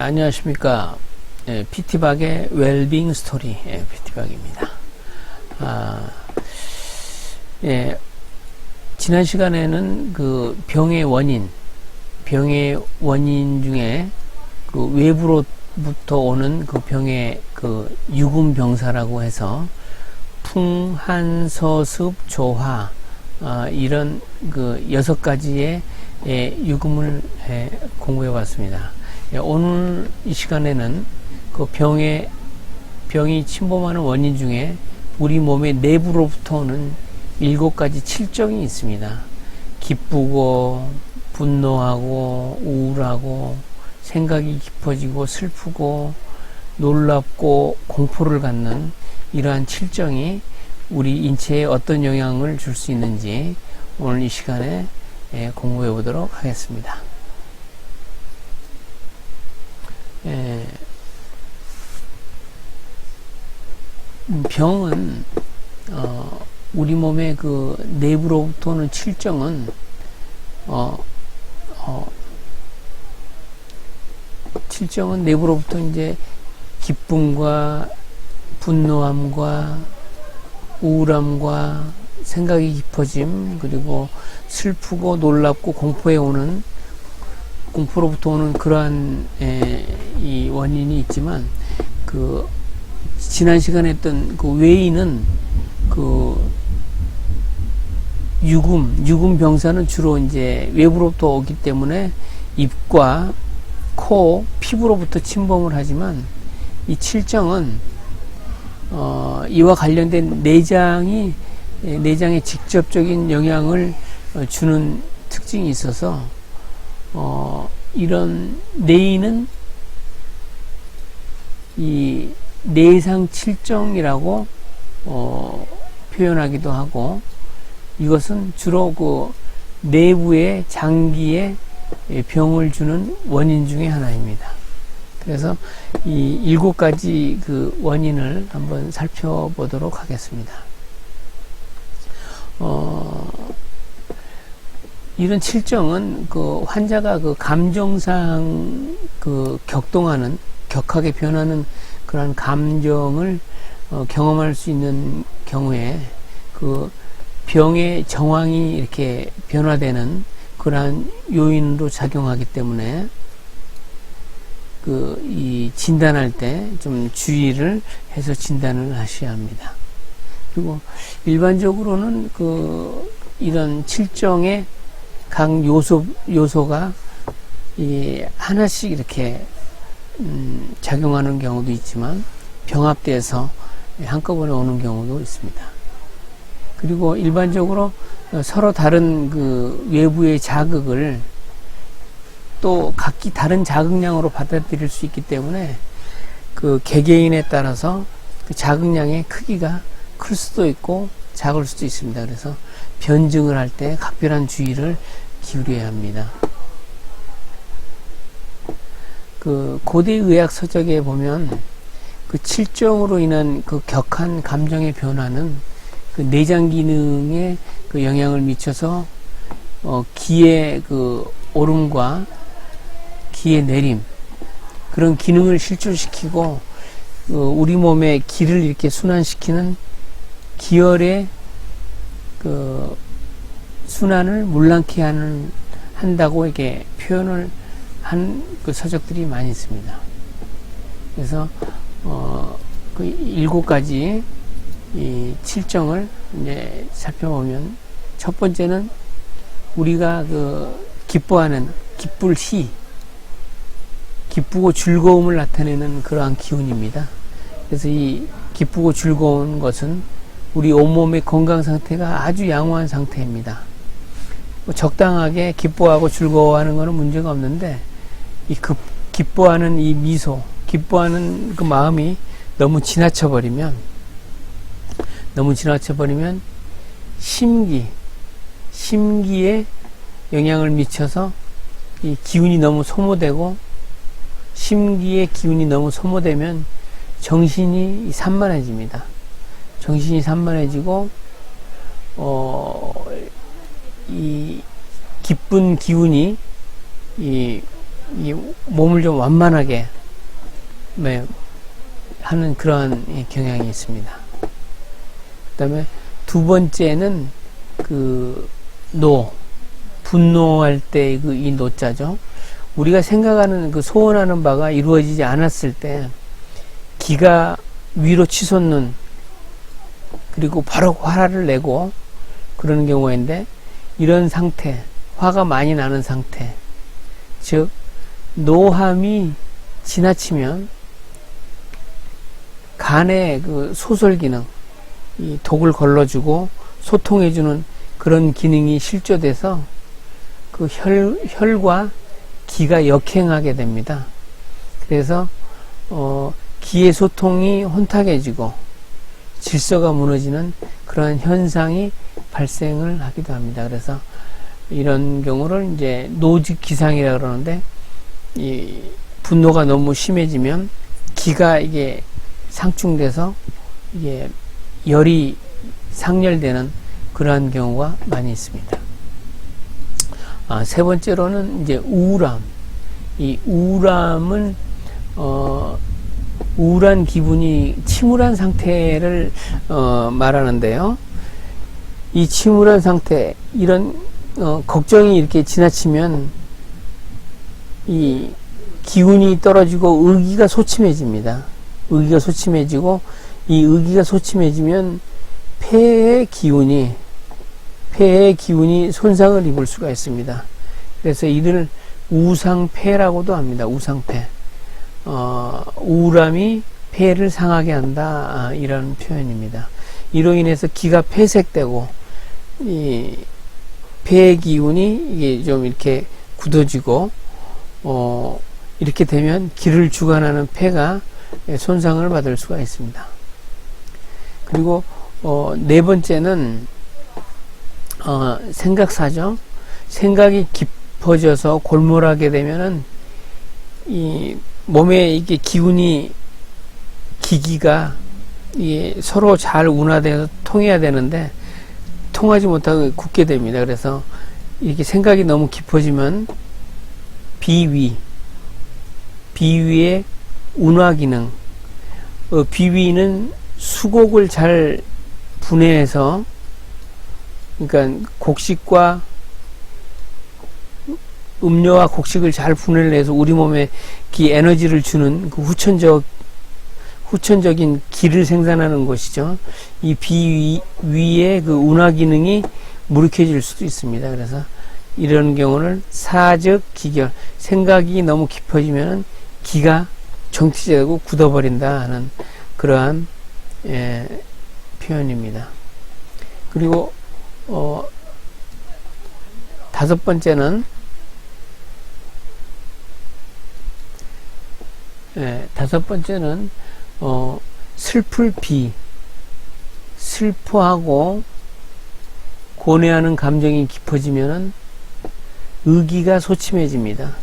안녕하십니까. 예, PT박의 웰빙 스토리, 예, PT박입니다. 아, 예, 지난 시간에는 그 병의 원인, 병의 원인 중에 그 외부로부터 오는 그 병의 그 유금병사라고 해서 풍한서습 조화, 아, 이런 그 여섯 가지의 예, 유금을 예, 공부해 봤습니다. 예, 오늘 이 시간에는 그 병의 병이 침범하는 원인 중에 우리 몸의 내부로부터 오는 일곱 가지 칠정이 있습니다. 기쁘고 분노하고 우울하고 생각이 깊어지고 슬프고 놀랍고 공포를 갖는 이러한 칠정이 우리 인체에 어떤 영향을 줄 수 있는지 오늘 이 시간에 예, 공부해 보도록 하겠습니다. 예, 음, 병은 어, 우리 몸의 그 내부로부터 오는 칠정은 어, 어, 칠정은 내부로부터 이제 기쁨과 분노함과 우울함과 생각이 깊어짐 그리고 슬프고 놀랍고 공포에 오는 공포로부터 오는 그러한 에, 이 원인이 있지만 그 지난 시간에 했던 그 외인은 그 유금 유금 병사는 주로 이제 외부로부터 오기 때문에 입과 코 피부로부터 침범을 하지만 이 칠정은 어, 이와 관련된 내장이 내장에 직접적인 영향을 어, 주는 특징이 있어서 어, 이런 내인은 이 내상 칠정이라고 어, 표현하기도 하고 이것은 주로 그 내부의 장기에 병을 주는 원인 중에 하나입니다. 그래서 이 일곱 가지 그 원인을 한번 살펴보도록 하겠습니다. 어, 이런 칠정은 그 환자가 그 감정상 그 격동하는 격하게 변하는 그러한 감정을 어, 경험할 수 있는 경우에 그 병의 정황이 이렇게 변화되는 그러한 요인으로 작용하기 때문에 그 이 진단할 때 좀 주의를 해서 진단을 하셔야 합니다. 그리고 일반적으로는 그 이런 칠정의 각 요소 요소가 이 하나씩 이렇게 음, 작용하는 경우도 있지만 병합돼서 한꺼번에 오는 경우도 있습니다. 그리고 일반적으로 서로 다른 그 외부의 자극을 또 각기 다른 자극량으로 받아들일 수 있기 때문에 그 개개인에 따라서 그 자극량의 크기가 클 수도 있고 작을 수도 있습니다. 그래서 변증을 할 때 각별한 주의를 기울여야 합니다. 그 고대 의학 서적에 보면 그 칠정으로 인한 그 격한 감정의 변화는 그 내장 기능에 그 영향을 미쳐서 어 기의 그 오름과 기의 내림 그런 기능을 실조시키고 어 우리 몸의 기를 이렇게 순환시키는 기혈의 그 순환을 물랑케 하는 한다고 이렇게 표현을 한 그 서적들이 많이 있습니다. 그래서 어 그 일곱 가지 이 칠정을 이제 살펴보면 첫 번째는 우리가 그 기뻐하는 기쁠 시 기쁘고 즐거움을 나타내는 그러한 기운입니다. 그래서 이 기쁘고 즐거운 것은 우리 온몸의 건강 상태가 아주 양호한 상태입니다. 뭐 적당하게 기뻐하고 즐거워하는 것은 문제가 없는데 이 급, 기뻐하는 이 미소, 기뻐하는 그 마음이 너무 지나쳐 버리면 너무 지나쳐 버리면 심기, 심기에 영향을 미쳐서 이 기운이 너무 소모되고 심기의 기운이 너무 소모되면 정신이 산만해집니다. 정신이 산만해지고 어, 이 기쁜 기운이 이 이 몸을 좀 완만하게 네, 하는 그러한 이 경향이 있습니다. 그 다음에 두 번째는 그 노, 분노할 때 그 이 노자죠. 우리가 생각하는 그 소원하는 바가 이루어지지 않았을 때 기가 위로 치솟는 그리고 바로 화를 내고 그러는 경우인데 이런 상태, 화가 많이 나는 상태, 즉 노함이 지나치면 간의 그 소설 기능, 이 독을 걸러주고 소통해주는 그런 기능이 실조돼서 그 혈, 혈과 기가 역행하게 됩니다. 그래서 어, 기의 소통이 혼탁해지고 질서가 무너지는 그런 현상이 발생을 하기도 합니다. 그래서 이런 경우를 이제 노직 기상이라 그러는데 이 분노가 너무 심해지면 기가 이게 상충돼서 이게 열이 상열되는 그러한 경우가 많이 있습니다. 아, 세 번째로는 이제 우울함. 이 우울함은 어, 우울한 기분이 침울한 상태를 어, 말하는데요. 이 침울한 상태, 이런 어, 걱정이 이렇게 지나치면 이 기운이 떨어지고 의기가 소침해집니다. 의기가 소침해지고 이 의기가 소침해지면 폐의 기운이 폐의 기운이 손상을 입을 수가 있습니다. 그래서 이를 우상폐라고도 합니다. 우상폐. 어, 우울함이 폐를 상하게 한다 아, 이런 표현입니다. 이로 인해서 기가 폐색되고 이 폐의 기운이 이게 좀 이렇게 굳어지고 어, 이렇게 되면 기를 주관하는 폐가 손상을 받을 수가 있습니다. 그리고 어, 네 번째는 어, 생각사죠. 생각이 깊어져서 골몰하게 되면은 이 몸에 이게 기운이 기기가 이게 서로 잘 운화돼서 통해야 되는데 통하지 못하고 굳게 됩니다. 그래서 이렇게 생각이 너무 깊어지면 비위, 비위의 운화 기능, 어, 비위는 수곡을 잘 분해해서 그러니까 곡식과 음료와 곡식을 잘 분해를 해서 우리 몸에 기 에너지를 주는 그 후천적 후천적인 기를 생산하는 것이죠. 이 비위의 그 운화 기능이 무력해질 수도 있습니다. 그래서 이런 경우는 사적 기결 생각이 너무 깊어지면 기가 정치되고 굳어버린다 하는 그러한 예, 표현입니다. 그리고 어, 다섯 번째는 예, 다섯 번째는 어, 슬플 비 슬퍼하고 고뇌하는 감정이 깊어지면은 의기가 소침해집니다.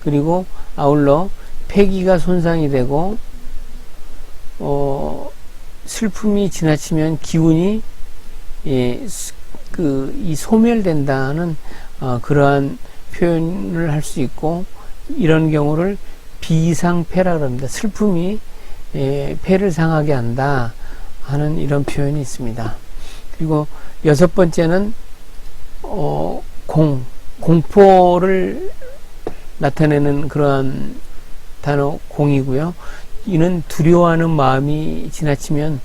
그리고 아울러 폐기가 손상이 되고 어, 슬픔이 지나치면 기운이 예, 그 이 소멸된다는 어, 그러한 표현을 할 수 있고 이런 경우를 비상패라 그럽니다. 슬픔이 예, 폐를 상하게 한다 하는 이런 표현이 있습니다. 그리고 여섯 번째는 어, 공 공포를 나타내는 그러한 단어 공이고요. 이는 두려워하는 마음이 지나치면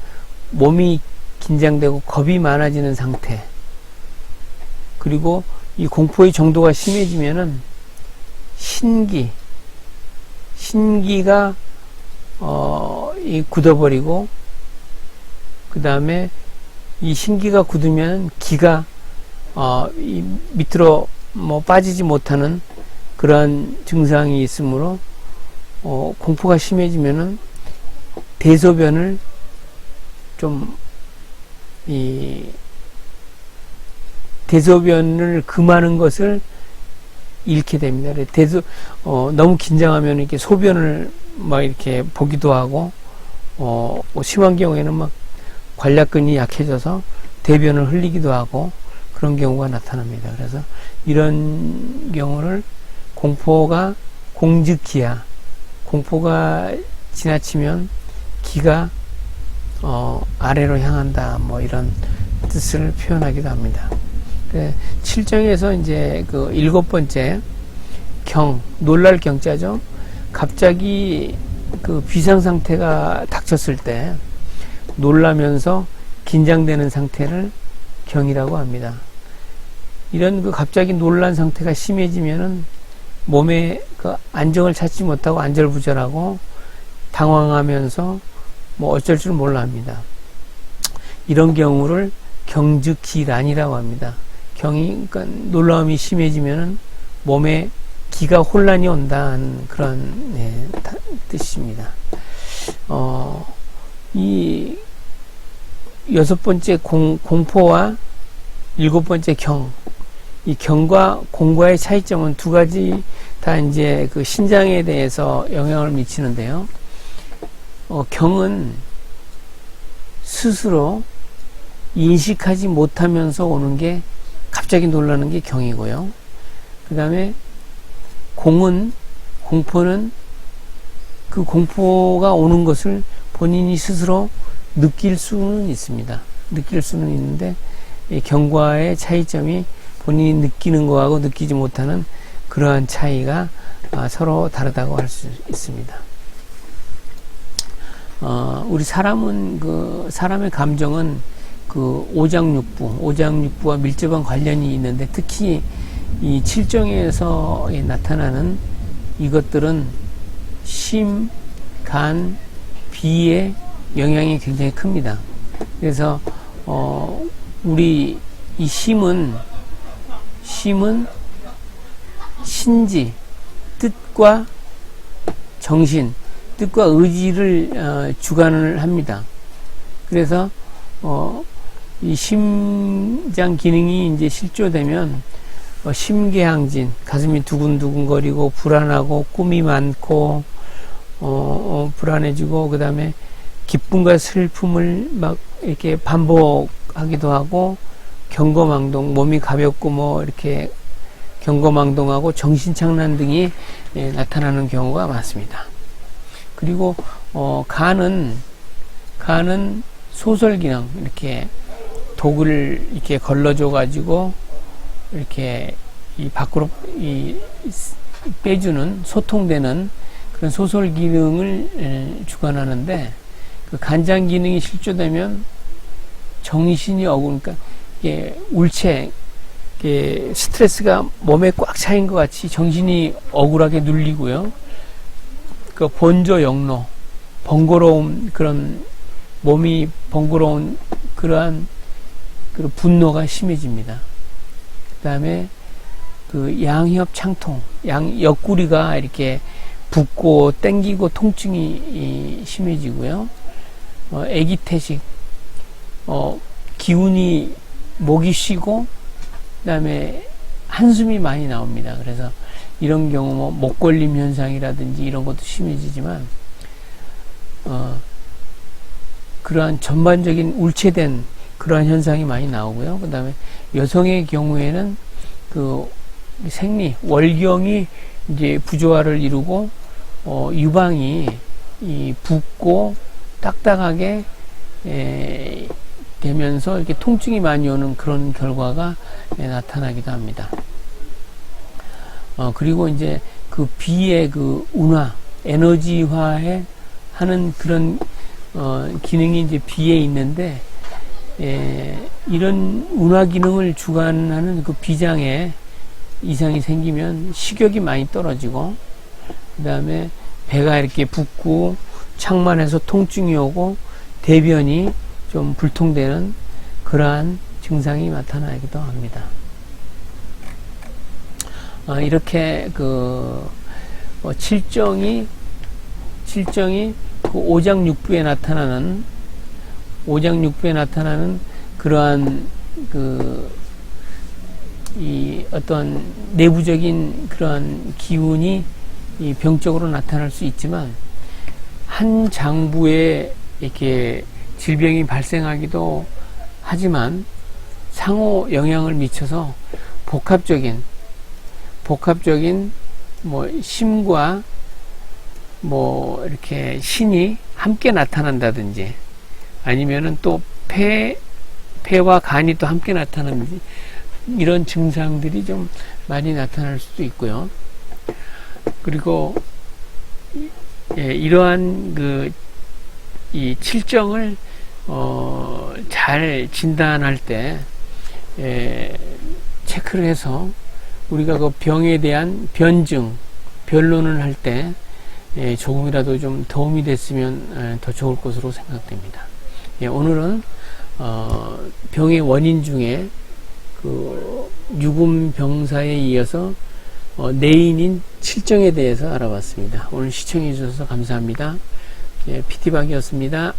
몸이 긴장되고 겁이 많아지는 상태. 그리고 이 공포의 정도가 심해지면은 신기, 신기가 어, 이 굳어버리고 그 다음에 이 신기가 굳으면 기가 어, 이 밑으로 뭐 빠지지 못하는 그러한 증상이 있으므로 어, 공포가 심해지면은 대소변을 좀 이 대소변을 금하는 것을 잃게 됩니다. 대소 어, 너무 긴장하면 이렇게 소변을 막 이렇게 보기도 하고 어, 뭐 심한 경우에는 막 관략근이 약해져서 대변을 흘리기도 하고 그런 경우가 나타납니다. 그래서 이런 경우를 공포가 공즉기야. 공포가 지나치면 기가 어, 아래로 향한다. 뭐 이런 뜻을 표현하기도 합니다. 그 7장에서 이제 그 일곱 번째 경, 놀랄 경자죠. 갑자기 그 비상 상태가 닥쳤을 때 놀라면서 긴장되는 상태를 경이라고 합니다. 이런 그 갑자기 놀란 상태가 심해지면은 몸에 그 안정을 찾지 못하고 안절부절하고 당황하면서 뭐 어쩔 줄 몰라 합니다. 이런 경우를 경즉기란이라고 합니다. 경이 그러니까 놀라움이 심해지면은 몸에 기가 혼란이 온다는 그런 네, 뜻입니다. 어, 이 여섯 번째 공, 공포와 일곱 번째 경, 이 경과 공과의 차이점은 두 가지 다 이제 그 신장에 대해서 영향을 미치는데요. 어, 경은 스스로 인식하지 못하면서 오는 게 갑자기 놀라는 게 경이고요. 그 다음에 공은, 공포는 그 공포가 오는 것을 본인이 스스로 느낄 수는 있습니다. 느낄 수는 있는데, 경과의 차이점이 본인이 느끼는 거하고 느끼지 못하는 그러한 차이가 아, 서로 다르다고 할 수 있습니다. 어, 우리 사람은 그 사람의 감정은 그 오장육부, 오장육부와 밀접한 관련이 있는데 특히 이 칠정에서 나타나는 이것들은 심, 간, 비의 영향이 굉장히 큽니다. 그래서 어, 우리 이 심은 심은 신지, 뜻과 정신, 뜻과 의지를 어, 주관을 합니다. 그래서 어, 이 심장 기능이 이제 실조되면 어, 심계항진, 가슴이 두근두근거리고 불안하고 꿈이 많고 어, 어, 불안해지고 그 다음에 기쁨과 슬픔을 막 이렇게 반복하기도 하고 경거망동, 몸이 가볍고 뭐 이렇게 경거망동하고 정신착란 등이 예, 나타나는 경우가 많습니다. 그리고 어, 간은 간은 소설 기능 이렇게 독을 이렇게 걸러줘 가지고 이렇게 이 밖으로 이 빼주는 소통되는 그런 소설 기능을 예, 주관하는데 그 간장 기능이 실조되면 정신이 어고 그러니까 이게 울체 이게 스트레스가 몸에 꽉 차인 것 같이 정신이 억울하게 눌리고요. 그 본조 영로 번거로움 그런 몸이 번거로운 그러한 그 분노가 심해집니다. 그 다음에 그 양협 창통, 양 옆구리가 이렇게 붓고 땡기고 통증이 심해지고요. 어, 애기 태식, 어, 기운이 목이 쉬고 그다음에 한숨이 많이 나옵니다. 그래서 이런 경우 뭐 목걸림 현상이라든지 이런 것도 심해지지만 어, 그러한 전반적인 울체된 그러한 현상이 많이 나오고요. 그 다음에 여성의 경우에는 그 생리 월경이 이제 부조화를 이루고 어, 유방이 이 붓고 딱딱하게 에, 되면서 이렇게 통증이 많이 오는 그런 결과가 예, 나타나기도 합니다. 어, 그리고 이제 그 비의 그 운화, 에너지화에 하는 그런 어, 기능이 이제 비에 있는데 예, 이런 운화 기능을 주관하는 그 비장에 이상이 생기면 식욕이 많이 떨어지고 그 다음에 배가 이렇게 붓고 창만해서 통증이 오고 대변이 좀 불통되는 그러한 증상이 나타나기도 합니다. 어, 이렇게 그 어, 칠정이 칠정이 그 오장육부에 나타나는 오장육부에 나타나는 그러한 그 이 어떤 내부적인 그러한 기운이 이 병적으로 나타날 수 있지만 한 장부에 이렇게 질병이 발생하기도 하지만 상호 영향을 미쳐서 복합적인 복합적인 뭐 심과 뭐 이렇게 신이 함께 나타난다든지 아니면은 또 폐, 폐와 간이 또 함께 나타나는지 이런 증상들이 좀 많이 나타날 수도 있고요. 그리고 예, 이러한 그 이 칠정을 어, 잘 진단할 때 예, 체크를 해서 우리가 그 병에 대한 변증, 변론을 할때 예, 조금이라도 좀 도움이 됐으면 예, 더 좋을 것으로 생각됩니다. 예, 오늘은 어, 병의 원인 중에 그 유금 병사에 이어서 어, 내인인 칠정에 대해서 알아봤습니다. 오늘 시청해 주셔서 감사합니다. 예, PT박이었습니다.